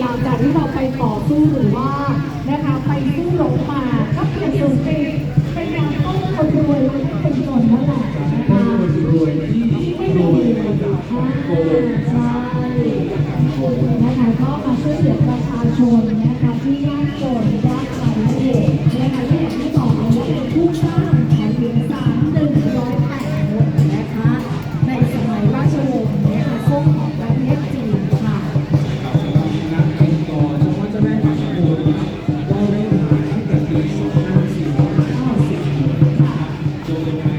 หลังจากที่เราไปต่อสู้หรือว่านะคะไปสู้ลงมาก็เปลี่ยนสูงเป็นเป็นการต้มคนรวยแล้เป็นคนนั่นแหละนะคะรวยที่รวยโกงใช่นะคะก็มาช่วยเหลือ ได้เริ่มขายตั้งแต่ปี2550โดยนาย